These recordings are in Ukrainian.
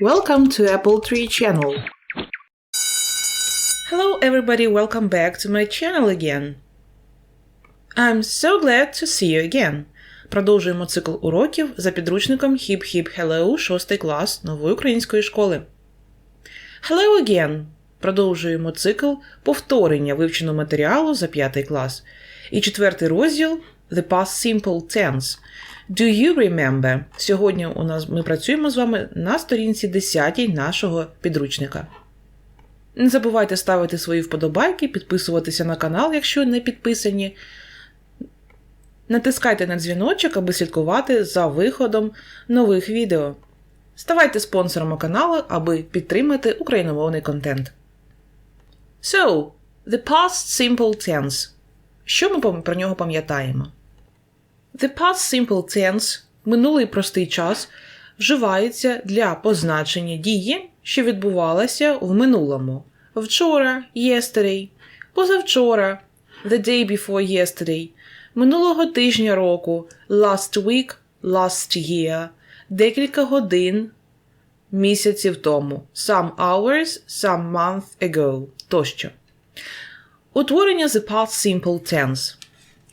Welcome to Apple Tree channel. Hello everybody, welcome back to my channel again. I'm so glad to see you again. Продовжуємо цикл уроків за підручником Hip Hip Hello 6 клас нової української школи. Hello again. Продовжуємо цикл повторення вивченого матеріалу за 5 клас. І четвертий розділ The Past Simple Tense. Do you remember? Сьогодні у нас ми працюємо з вами на сторінці 10 нашого підручника. Не забувайте ставити свої вподобайки, підписуватися на канал, якщо не підписані. Натискайте на дзвіночок, аби слідкувати за виходом нових відео. Ставайте спонсором каналу, аби підтримати україномовний контент. So, the past simple tense. Що ми про нього пам'ятаємо? The past simple tense минулий простий час вживається для позначення дії, що відбувалася в минулому. Вчора yesterday, позавчора the day before yesterday, минулого тижня року last week, last year, декілька годин місяців тому, some hours, some month ago тощо. Утворення the past simple tense.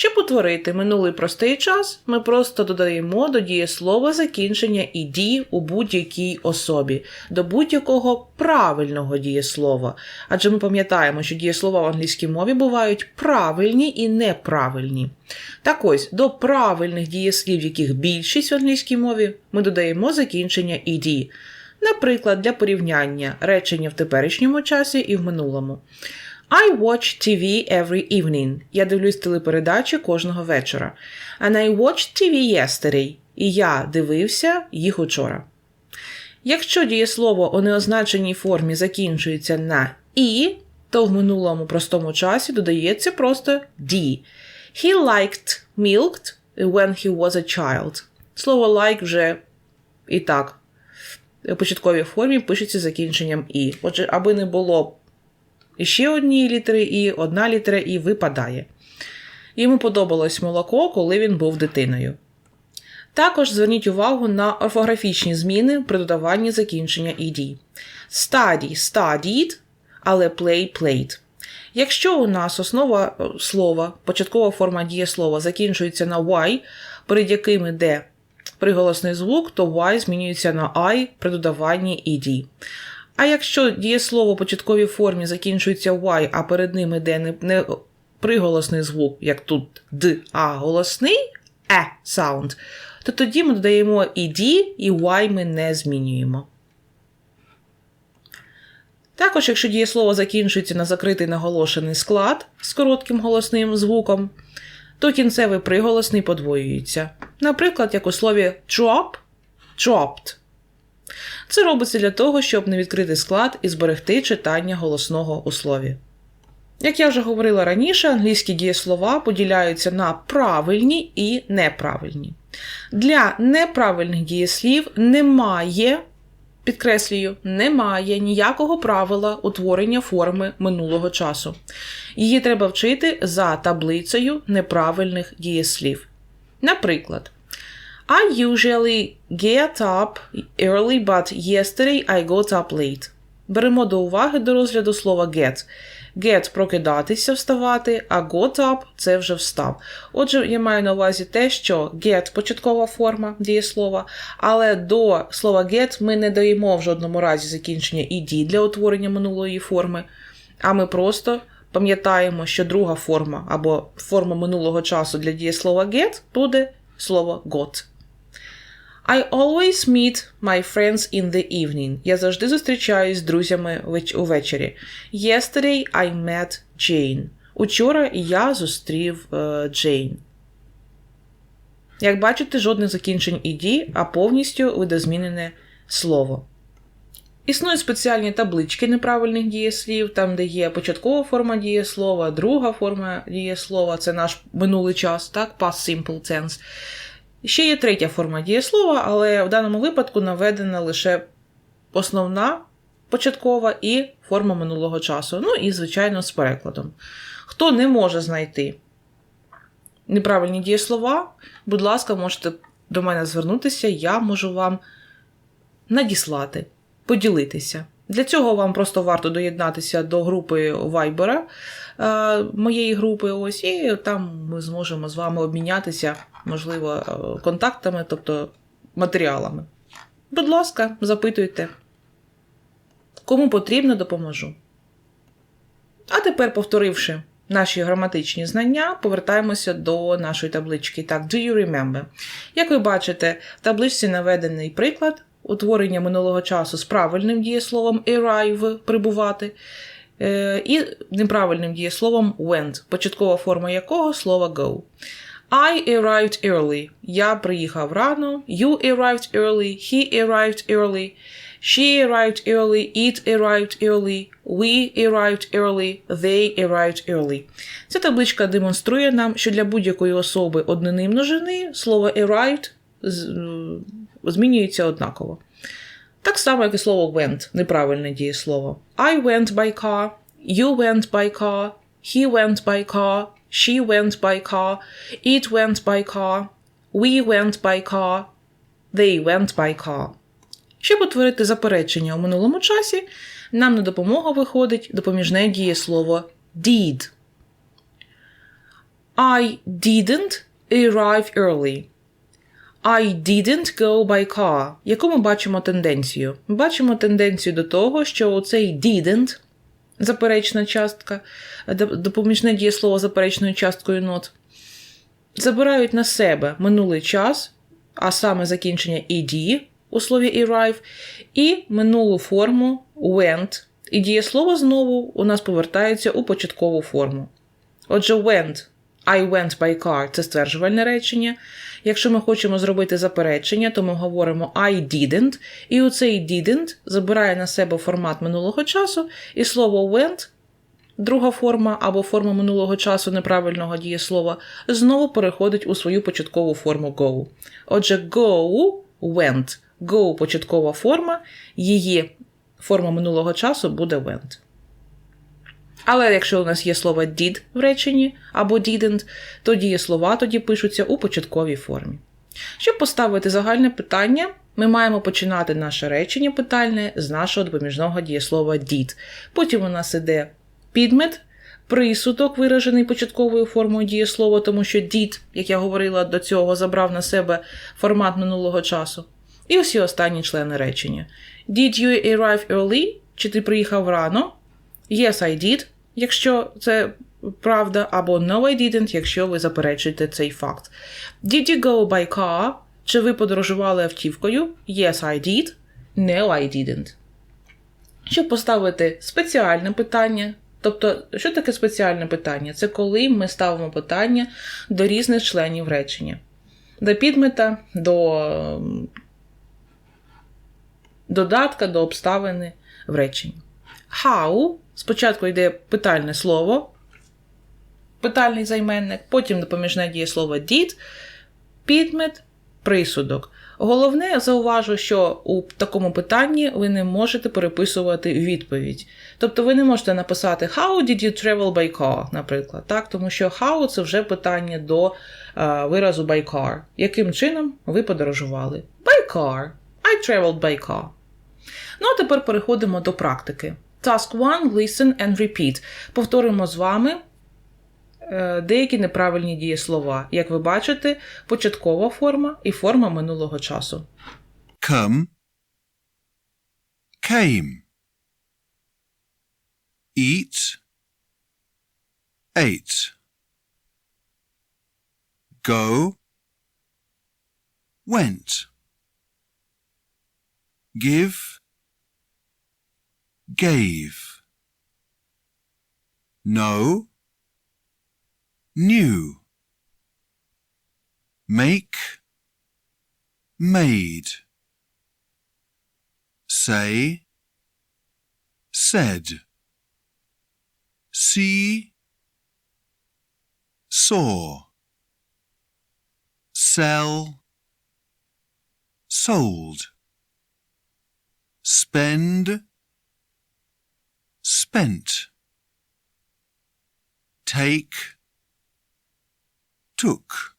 Щоб утворити минулий простий час, ми просто додаємо до дієслова закінчення «ed» у будь-якій особі, до будь-якого правильного дієслова. Адже ми пам'ятаємо, що дієслова в англійській мові бувають правильні і неправильні. Так ось, до правильних дієслів, яких більшість в англійській мові, ми додаємо закінчення «ed». Наприклад, для порівняння речення в теперішньому часі і в минулому. I watch TV every evening. Я дивлюсь телепередачі кожного вечора. And I watched TV yesterday. І я дивився їх учора. Якщо дієслово у неозначеній формі закінчується на і, то в минулому простому часі додається просто «d». He liked milk when he was a child. Слово like вже і так в початковій формі пишеться закінченням і. Отже, аби не було і ще одні літери І, одна літера І випадає. Йому подобалось молоко, коли він був дитиною. Також зверніть увагу на орфографічні зміни при додаванні закінчення «ed». Study – studied, але play – played. Якщо у нас основа е, слова, початкова форма дієслова закінчується на y, перед яким іде приголосний звук, то y змінюється на I при додаванні «ed». А якщо дієслово в початковій формі закінчується y, а перед ним іде не, не приголосний звук, як тут д, а голосний е саунд, то тоді ми додаємо і і y ми не змінюємо. Також, якщо дієслово закінчується на закритий наголошений склад з коротким голосним звуком, то кінцевий приголосний подвоюється. Наприклад, як у слові drop – dropped. Це робиться для того, щоб не відкрити склад і зберегти читання голосного у слові. Як я вже говорила раніше, англійські дієслова поділяються на правильні і неправильні. Для неправильних дієслів немає, підкреслюю, немає ніякого правила утворення форми минулого часу. Її треба вчити за таблицею неправильних дієслів. Наприклад, I usually get up early, but yesterday I got up late. Беремо до уваги до розгляду слова get. Get – прокидатися, вставати, а got up – це вже встав. Отже, я маю на увазі те, що get – початкова форма дієслова, але до слова get ми не даємо в жодному разі закінчення ed для утворення минулої форми, а ми просто пам'ятаємо, що друга форма або форма минулого часу для дієслова get буде слово got. I always meet my friends in the evening. Я завжди зустрічаюсь з друзями увечері. Yesterday I met Jane. Учора я зустрів Джейн. Як бачите, жодних закінчень «ed», а повністю видозмінене слово. Існують спеціальні таблички неправильних дієслів, там, де є початкова форма дієслова, друга форма дієслова це наш минулий час, так, past simple tense. Ще є третя форма дієслова, але в даному випадку наведена лише основна початкова і форма минулого часу. Ну і, звичайно, з перекладом. Хто не може знайти неправильні дієслова, будь ласка, можете до мене звернутися, я можу вам надіслати поділитися. Для цього вам просто варто доєднатися до групи Viber, е, моєї групи, ось, і там ми зможемо з вами обмінятися, можливо, е, контактами, тобто матеріалами. Будь ласка, запитуйте. Кому потрібно, допоможу. А тепер, повторивши наші граматичні знання, повертаємося до нашої таблички. Так, do you remember? Як ви бачите, в табличці наведений приклад утворення минулого часу з правильним дієсловом arrive прибувати. е, І неправильним дієсловом went, початкова форма якого слова go. I arrived early. Я приїхав рано. You arrived early. He arrived early. She arrived early. It arrived early. We arrived early. They arrived early. Ця табличка демонструє нам, що для будь-якої особи однини множини слово arrived змінюється однаково. Так само, як і слово went, неправильне дієслово. I went by car, you went by car, he went by car, she went by car, it went by car, we went by car, they went by car. Щоб утворити заперечення у минулому часі, нам на допомогу виходить допоміжне дієслово did. I didn't arrive early. I didn't go by car. Яку ми бачимо тенденцію? Ми бачимо тенденцію до того, що оцей didn't, заперечна частка, допоміжне дієслово заперечною часткою not, забирають на себе минулий час, а саме закінчення ed у слові arrive, і минулу форму went. І дієслово знову у нас повертається у початкову форму. Отже, went, I went by car це стверджувальне речення. Якщо ми хочемо зробити заперечення, то ми говоримо I didn't, і оцей didn't забирає на себе формат минулого часу, і слово went, друга форма або форма минулого часу неправильного дієслова, знову переходить у свою початкову форму go. Отже, go went. Go початкова форма, її форма минулого часу буде went. Але якщо у нас є слово did в реченні або didn't, то дієслова тоді пишуться у початковій формі. Щоб поставити загальне питання, ми маємо починати наше речення питальне з нашого допоміжного дієслова did. Потім у нас іде підмет, присудок, виражений початковою формою дієслова, тому що did, як я говорила до цього, забрав на себе формат минулого часу. І усі останні члени речення. Did you arrive early? Чи ти приїхав рано? Yes, I did, якщо це правда, або No, I didn't, якщо ви заперечуєте цей факт. Did you go by car? Чи ви подорожували автівкою? Yes, I did. No, I didn't. Щоб поставити спеціальне питання. Тобто, що таке спеціальне питання? Це коли ми ставимо питання до різних членів речення. До підмета, до додатка, до обставини в реченні. How спочатку йде питальне слово, питальний займенник, потім допоміжне дієслово did, підмет, присудок. Головне, зауважу, що у такому питанні ви не можете переписувати відповідь. Тобто ви не можете написати How did you travel by car, наприклад, так? тому що how це вже питання до е, виразу by car. Яким чином ви подорожували? By car. I traveled by car. Ну, а тепер переходимо до практики. Task 1. Listen and repeat. Повторимо з вами е, деякі неправильні дієслова. Як ви бачите, початкова форма і форма минулого часу. come, came, eat, ate, go, went, give, gave, No, new. make, made. Say, said, see, saw, sell, sold, spend, spent, take, took,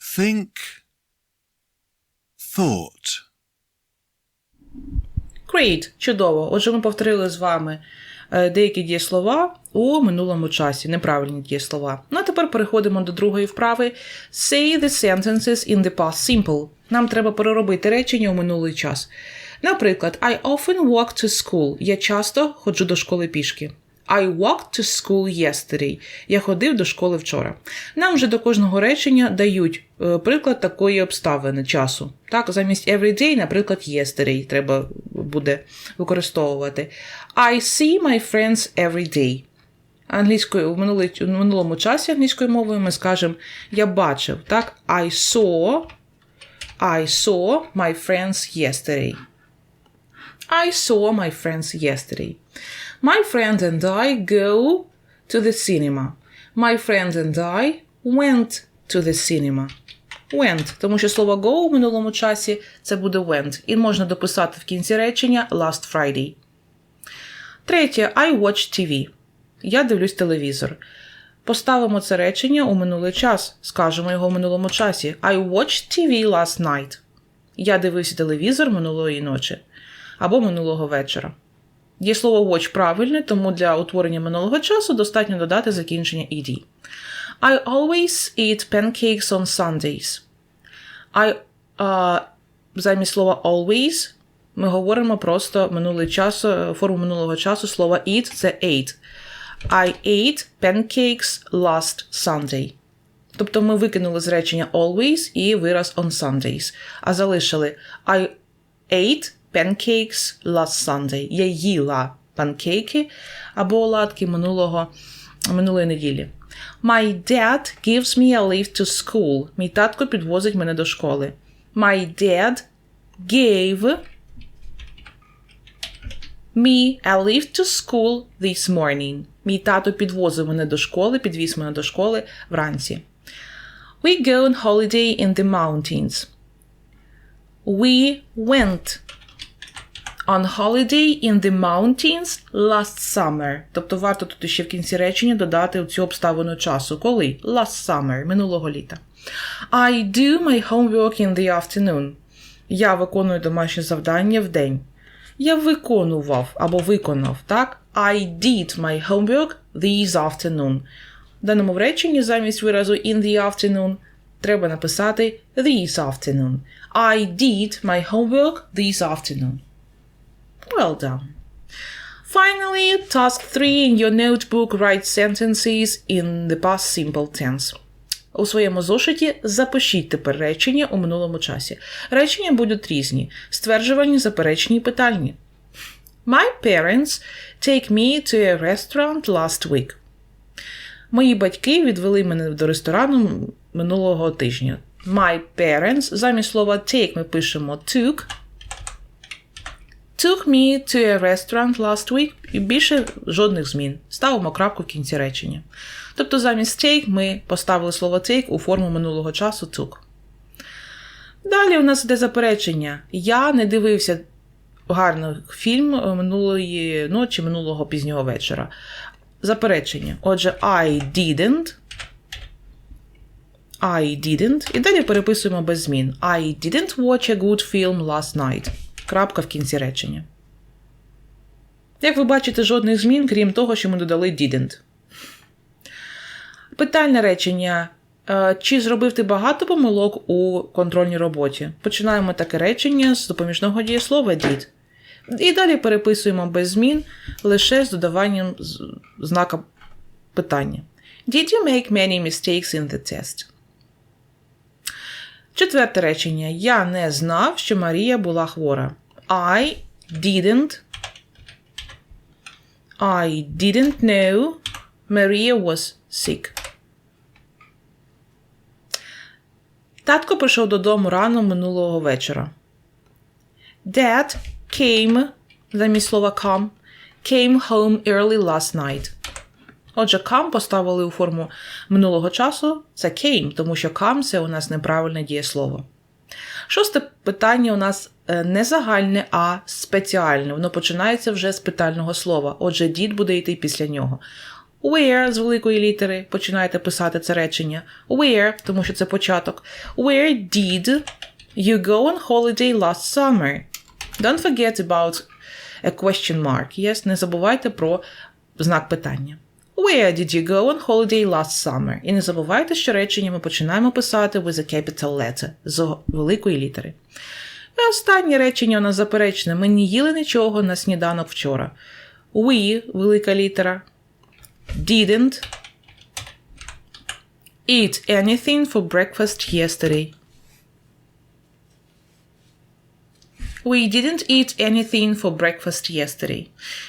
think, thought. Great! Чудово. Отже, ми повторили з вами е, деякі дієслова у минулому часі, неправильні дієслова. Ну а тепер переходимо до другої вправи. Say the sentences in the past simple. Нам треба переробити речення у минулий час. Наприклад, I often walk to school. Я часто ходжу до школи пішки. I walked to school yesterday. Я ходив до школи вчора. Нам вже до кожного речення дають е, приклад такої обставини часу. Так, замість every day, наприклад, yesterday треба буде використовувати. I see my friends every day. Англійською в минулий- в минулому часі англійською мовою ми скажемо я бачив. Так, I saw, I saw my friends yesterday. I saw my friends yesterday. My friend and I go to the cinema. My friend and I went to the cinema. Went, тому що слово go у минулому часі це буде went. І можна дописати в кінці речення last Friday. Третє, I watch TV. Я дивлюсь телевізор. Поставимо це речення у минулий час. Скажемо його в минулому часі. I watched TV last night. Я дивився телевізор минулої ночі або минулого вечора. Є слово watch правильне, тому для утворення минулого часу достатньо додати закінчення ed. I always eat pancakes on Sundays. I, а, замість слова always ми говоримо просто минулий час, форму минулого часу слова eat це ate. I ate pancakes last Sunday. Тобто ми викинули з речення always і вираз on Sundays, а залишили I ate pancakes last Sunday. Я їла панкейки або оладки минулого, минулої неділі. My dad gives me a lift to school. Мій татко підвозить мене до школи. My dad gave me a lift to school this morning. Мій тато підвозив мене до школи, підвіз мене до школи вранці. We go on holiday in the mountains. We went on holiday in the mountains last summer. Тобто варто тут ще в кінці речення додати цю обставину часу. Коли? Last summer, минулого літа. I do my homework in the afternoon. Я виконую домашнє завдання в день. Я виконував або виконав, так? I did my homework this afternoon. В даному реченні замість виразу in the afternoon треба написати this afternoon. I did my homework this afternoon. Well done. Finally, task 3 in your notebook write sentences in the past simple tense. У своєму зошиті запишіть тепер речення у минулому часі. Речення будуть різні: стверджувані, заперечні і питальні. My parents take me to a restaurant last week. Мої батьки відвели мене до ресторану минулого тижня. My parents замість слова take ми пишемо took. Took me to a restaurant last week і більше жодних змін. Ставимо крапку в кінці речення. Тобто замість take ми поставили слово take у форму минулого часу took. Далі у нас йде заперечення. Я не дивився гарний фільм минулої ночі, минулого пізнього вечора. Заперечення. Отже, I didn't. I didn't. І далі переписуємо без змін. I didn't watch a good film last night. Крапка в кінці речення. Як ви бачите, жодних змін, крім того, що ми додали didn't. Питальне речення. Е, Чи зробив ти багато помилок у контрольній роботі? Починаємо таке речення з допоміжного дієслова did. І далі переписуємо без змін лише з додаванням знака питання. Did you make many mistakes in the test? Четверте речення. Я не знав, що Марія була хвора. I didn't. I didn't know Maria was sick. Татко прийшов додому рано минулого вечора. Dad came, замість слова come, came home early last night. Отже, come поставили у форму минулого часу це came, тому що come це у нас неправильне дієслово. Шосте питання у нас е, не загальне, а спеціальне. Воно починається вже з питального слова. Отже, did буде йти після нього. Where з великої літери починаєте писати це речення. Where, тому що це початок. Where did you go on holiday last summer? Don't forget about a question mark. Yes, не забувайте про знак питання. Where did you go on holiday last summer? І не забувайте, що речення ми починаємо писати with a capital letter з великої літери. І останнє речення у нас заперечне. Ми не їли нічого на сніданок вчора. We, велика літера, didn't eat anything for breakfast yesterday. We didn't eat anything for breakfast yesterday.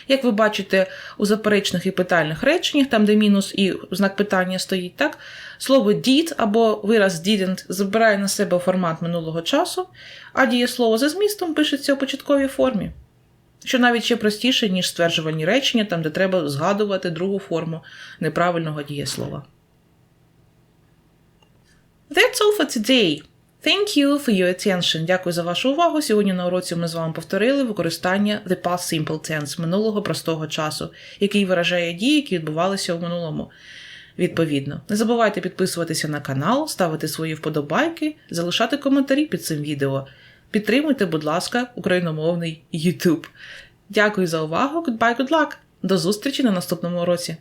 Як ви бачите у заперечних і питальних реченнях, там де мінус і знак питання стоїть, так? Слово did або вираз didn't забирає на себе формат минулого часу, а дієслово за змістом пишеться у початковій формі. Що навіть ще простіше, ніж стверджувальні речення, там де треба згадувати другу форму неправильного дієслова. That's all for today. Thank you for your attention. Дякую за вашу увагу. Сьогодні на уроці ми з вами повторили використання the past simple tense минулого простого часу, який виражає дії, які відбувалися у минулому. Відповідно, не забувайте підписуватися на канал, ставити свої вподобайки, залишати коментарі під цим відео. Підтримуйте, будь ласка, україномовний YouTube. Дякую за увагу. Goodbye, good luck. До зустрічі на наступному уроці.